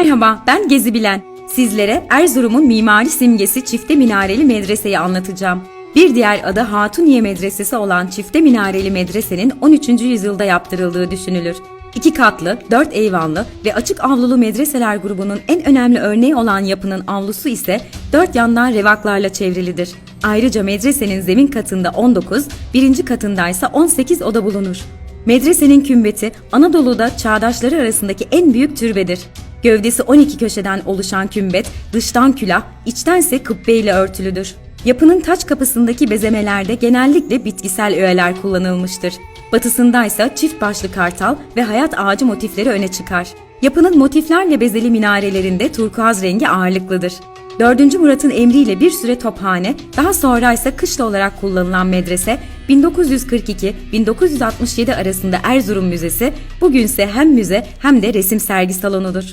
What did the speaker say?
Merhaba, ben Gezi Bilen. Sizlere Erzurum'un mimari simgesi Çifte Minareli Medrese'yi anlatacağım. Bir diğer adı Hatuniye Medresesi olan Çifte Minareli Medrese'nin 13. yüzyılda yaptırıldığı düşünülür. İki katlı, dört eyvanlı ve açık avlulu medreseler grubunun en önemli örneği olan yapının avlusu ise dört yandan revaklarla çevrilidir. Ayrıca medresenin zemin katında 19, birinci katında ise 18 oda bulunur. Medresenin kümbeti Anadolu'da çağdaşları arasındaki en büyük türbedir. Gövdesi 12 köşeden oluşan kümbet dıştan külah, içtense kubbe ile örtülüdür. Yapının taç kapısındaki bezemelerde genellikle bitkisel öğeler kullanılmıştır. Batısında ise çift başlı kartal ve hayat ağacı motifleri öne çıkar. Yapının motiflerle bezeli minarelerinde turkuaz rengi ağırlıklıdır. 4. Murat'ın emriyle bir süre tophane, daha sonra ise kışla olarak kullanılan medrese 1942-1967 arasında Erzurum Müzesi, bugünse hem müze hem de resim sergi salonudur.